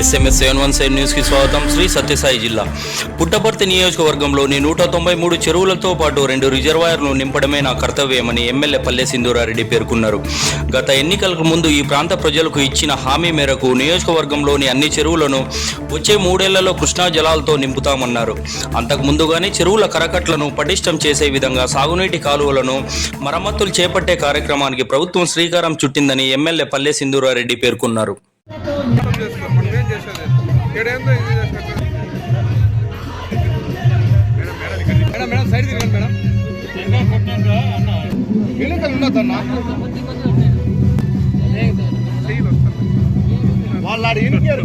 SMS seven one seven న్యూస్కి స్వాగతం. శ్రీ సత్యసాయి జిల్లా. పుట్టపర్తి నియోజకవర్గంలోని నూట తొంభై మూడు చెరువులతో పాటు రెండు రిజర్వాయర్లు నింపడమే నా కర్తవ్యమని ఎమ్మెల్యే పల్లె సింధూరారెడ్డి పేర్కొన్నారు. గత ఎన్నికలకు ముందు ఈ ప్రాంత ప్రజలకు ఇచ్చిన హామీ మేరకు నియోజకవర్గంలోని అన్ని చెరువులను వచ్చే మూడేళ్ళలో కృష్ణా జలాలతో నింపుతామన్నారు. అంతకు ముందుగానే చెరువుల కరకట్లను పటిష్టం చేసే విధంగా సాగునీటి కాలువలను మరమ్మతులు చేపట్టే కార్యక్రమానికి ప్రభుత్వం శ్రీకారం చుట్టిందని ఎమ్మెల్యే పల్లె సింధూరారెడ్డి పేర్కొన్నారు. అర్థం చేసుకో మనం ఏం చేసేది ఇక్కడేందో ఇది చేసినట్టు మేడం మేడం ఇక్కడ మేడం మేడం సైడ్ తిరగండి మేడం ఎన్నికలు ఉండొద్దన్నా చెయ్యిలు వస్తాను వాళ్ళు ఆడ ఎన్నికారు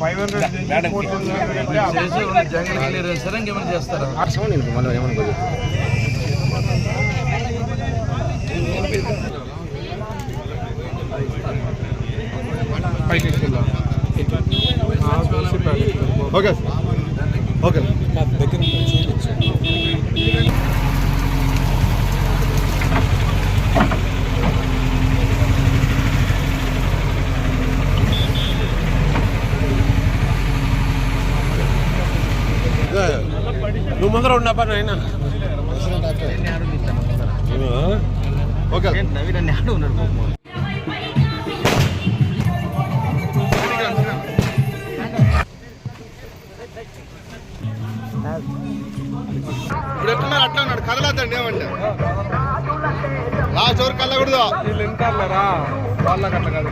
ఫైవ్ హండ్రెడ్ జంగల్ క్లియరెన్స్ సరే ఇంకేమైనా చేస్తారా ఓకే. ఓకే. ముందర ఉన్నప్ప నాయన ఓకే ఇప్పుడు ఎట్లున్నారు? అట్లా ఉన్నాడు. కదలద్దండి ఏమంటే? లాస్ట్ వరకు కదలకూడదు. వీళ్ళు వింటారులేరా వాళ్ళకి అట్లా కాదు.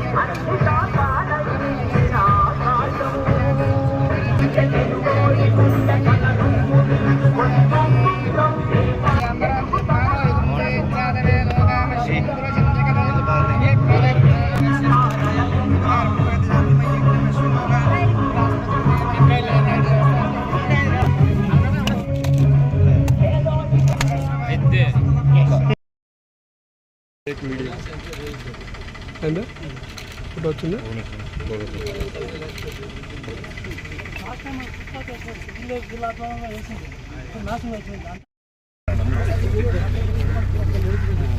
ఎంత ఇప్పుడు వచ్చిందా?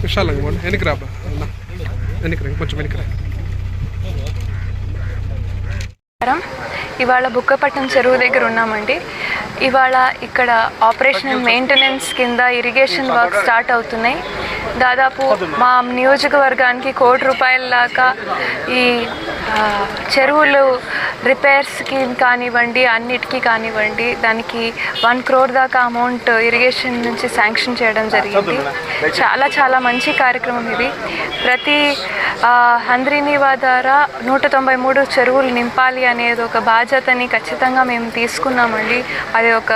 విశాలంగా పోండి. వెనక్కి రాబా అన్న. వెనక్కి రా. కొంచెం వెనక్కి ఇవాళ బుక్కపట్నం చెరువు దగ్గర ఉన్నామండి. ఇవాళ ఇక్కడ ఆపరేషన్ అండ్ మెయింటెనెన్స్ కింద ఇరిగేషన్ వర్క్ స్టార్ట్ అవుతున్నాయి. దాదాపు మా నియోజకవర్గానికి కోటి రూపాయల దాకా ఈ చెరువులు రిపేర్స్కి కానివ్వండి అన్నిటికీ కానివ్వండి దానికి వన్ క్రోర్ దాకా అమౌంట్ ఇరిగేషన్ నుంచి శాంక్షన్ చేయడం జరిగింది. చాలా చాలా మంచి కార్యక్రమం ఇది. ప్రతి హంద్రీనీవా ద్వారా నూట తొంభై మూడు చెరువులు నింపాలి అనేది ఒక బాధ్యతని ఖచ్చితంగా మేము తీసుకున్నామండి. అది ఒక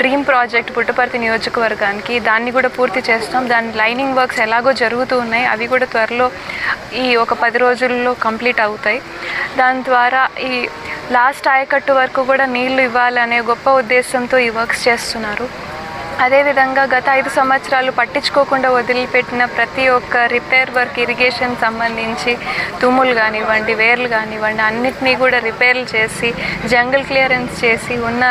డ్రీమ్ ప్రాజెక్ట్ పుట్టపర్తి నియోజకవర్గానికి. దాన్ని కూడా పూర్తి చేస్తాం. దాని లైనింగ్ వర్క్స్ ఎలాగో జరుగుతూ ఉన్నాయి అవి కూడా త్వరలో ఈ ఒక పది రోజుల్లో కంప్లీట్ అవుతాయి. దాని ద్వారా ఈ లాస్ట్ ఆయకట్టు వరకు కూడా నీళ్ళు ఇవ్వాలనే గొప్ప ఉద్దేశంతో ఈ వర్క్స్ చేస్తున్నారు. అదేవిధంగా గత ఐదు సంవత్సరాలు పట్టించుకోకుండా వదిలిపెట్టిన ప్రతి ఒక్క రిపేర్ వర్క్ ఇరిగేషన్ సంబంధించి తుమ్ములు కానివ్వండి వేర్లు కానివ్వండి అన్నిటినీ కూడా రిపేర్లు చేసి జంగల్ క్లియరెన్స్ చేసి ఉన్న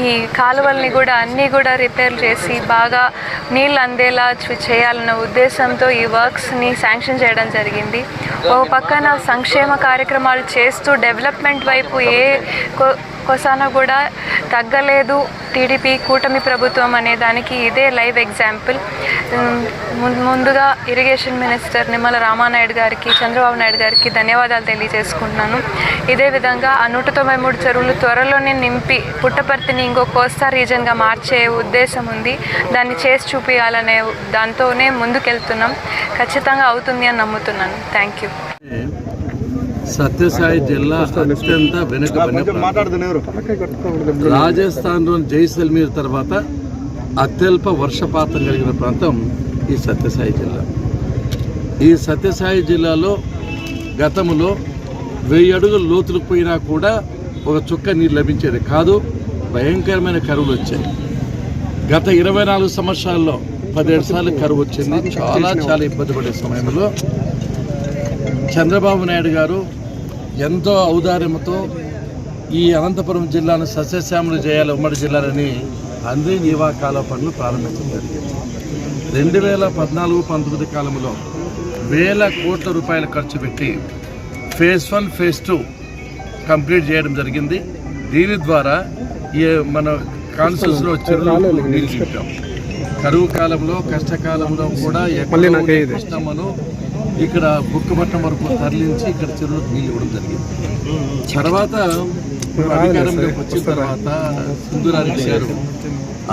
ఈ కాలువల్ని కూడా అన్నీ కూడా రిపేర్ చేసి బాగా నీళ్ళు అందేలా చేయాలన్న ఉద్దేశంతో ఈ వర్క్స్ని శాంక్షన్ చేయడం జరిగింది. ఓ పక్కన సంక్షేమ కార్యక్రమాలు చేస్తూ డెవలప్మెంట్ వైపు ఏ కొ- కూడా తగ్గలేదు. టీడీపీ కూటమి ప్రభుత్వం అనే దానికి ఇదే లైవ్ ఎగ్జాంపుల్. ముందుగా ఇరిగేషన్ మినిస్టర్ నిమ్మల రామానాయుడు గారికి చంద్రబాబు నాయుడు గారికి ధన్యవాదాలు తెలియజేసుకుంటున్నాను. ఇదే విధంగా ఆ నూట తొంభై మూడు చెరువులు త్వరలోనే నింపి పుట్టపర్తిని ఇంకో కోస్తా రీజన్గా మార్చే ఉద్దేశం ఉంది. దాన్ని చేసి చూపించాలనే దాంతోనే ముందుకెళ్తున్నాం. ఖచ్చితంగా అవుతుంది అని నమ్ముతున్నాను. థ్యాంక్ యూ సత్యసాయి జిల్లా అత్యంత వెనుకబడిన రాజస్థాన్లోని జైసల్మీర్ తర్వాత అత్యల్ప వర్షపాతం కలిగిన ప్రాంతం ఈ సత్యసాయి జిల్లా. ఈ సత్యసాయి జిల్లాలో గతంలో వెయ్యి అడుగులు లోతులకు పోయినా కూడా ఒక చుక్క నీరు లభించేది కాదు భయంకరమైన కరువులు వచ్చాయి. గత ఇరవై నాలుగు సంవత్సరాల్లో పదిహేడు సార్లు కరువు వచ్చింది. చాలా చాలా ఇబ్బంది పడే సమయంలో చంద్రబాబు నాయుడు గారు ఎంతో ఔదార్యంతో ఈ అనంతపురం జిల్లాను సస్యశ్యామలు చేయాలి ఉమ్మడి జిల్లాలని అందే నీవా కాలువ పనులు ప్రారంభించడం జరిగింది. రెండు వేల పద్నాలుగు పంతొమ్మిది కాలంలో వేల కోట్ల రూపాయలు ఖర్చు పెట్టి phase one phase two complete చేయడం జరిగింది. దీని ద్వారా ఈ మన నీళ్ళు నింపాం కరువు కాలంలో కష్టకాలంలో కూడా ఎక్కడ ఉండే కృష్ణమ్మను ఇక్కడ బుక్కపట్నం వరకు తరలించి ఇక్కడ చెరువులకు నీళ్ళు ఇవ్వడం జరిగింది. తర్వాత అధికారంలోకి వచ్చిన తర్వాత సింధురారెడ్డి గారు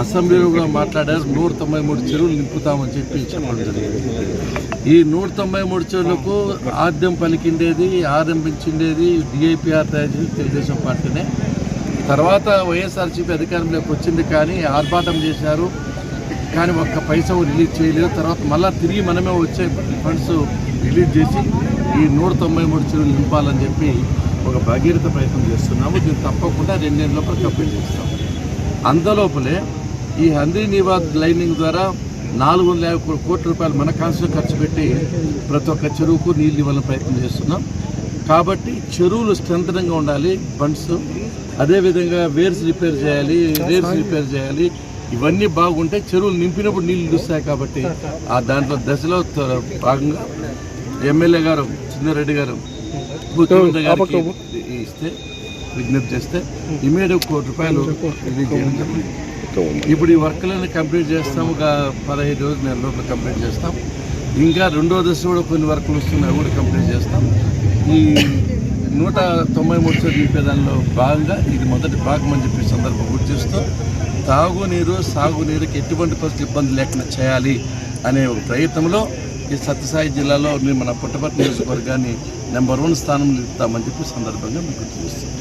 అసెంబ్లీలో కూడా మాట్లాడారు నూట తొంభై మూడు చెరువులు నింపుతామని చెప్పి చెప్పడం జరిగింది. ఈ నూట తొంభై మూడు చెరువులకు ఆద్యం పలికిండేది ఆరంభించిండేది డిఐపిఆర్ తయారు చేసి తెలుగుదేశం పార్టీనే. తర్వాత వైఎస్ఆర్సీపీ అధికారంలోకి వచ్చింది కానీ ఆర్భాటం చేశారు. కానీ ఒక్క పైసా రిలీజ్ చేయలేదు. తర్వాత మళ్ళీ తిరిగి మనమే వచ్చే ఫండ్స్ రిలీజ్ చేసి ఈ నూట తొంభై మూడు చెరువులు నింపాలని చెప్పి ఒక భగీరథ ప్రయత్నం చేస్తున్నాము. దీన్ని తప్పకుండా రెండేళ్ళ లోపల కంప్లీట్ చేస్తాం అంతలోపలే ఈ హంద్రీ నివాద్ లైనింగ్ ద్వారా నాలుగు వందల యాభై కోట్ల రూపాయలు మన కాన్స్టిట్యూషన్ ఖర్చు పెట్టి ప్రతి ఒక్క చెరువుకు నీళ్ళు ఇవ్వాలని ప్రయత్నం చేస్తున్నాం. కాబట్టి చెరువులు స్ట్రెంథనంగా ఉండాలి ఫండ్స్ అదేవిధంగా వేర్స్ రిపేర్ చేయాలి రేర్స్ రిపేర్ చేయాలి ఇవన్నీ బాగుంటే చెరువులు నింపినప్పుడు నీళ్ళు నిలుస్తాయి కాబట్టి ఆ దాంట్లో దశలో భాగంగా ఎమ్మెల్యే గారు చిన్నారెడ్డి గారు ముఖ్యమంత్రి గారికి ఇస్తే విజ్ఞప్తి చేస్తే ఇమీడియట్ కోటి రూపాయలు ఇప్పుడు ఈ వర్క్లను కంప్లీట్ చేస్తాం ఒక పదహైదు రోజులు నెల లోపల కంప్లీట్ చేస్తాం. ఇంకా రెండో దశ కూడా కొన్ని వర్కులు వస్తున్నాయి కూడా కంప్లీట్ చేస్తాం. ఈ నూట తొంభై మూడు చోట్ల నింపే దానిలో భాగంగా ఇది మొదటి భాగం అని చెప్పి సందర్భం గుర్తు చేస్తూ తాగునీరు సాగునీరుకి ఎటువంటి పరిస్థితి ఇబ్బంది లేకుండా చేయాలి అనే ఒక ప్రయత్నంలో ఈ సత్యసాయి జిల్లాలో మన పుట్టపర్తి నియోజకవర్గాన్ని నెంబర్ వన్ స్థానం నిలుపుతామని చెప్పి సందర్భంగా మీకు గుర్తు చేస్తాం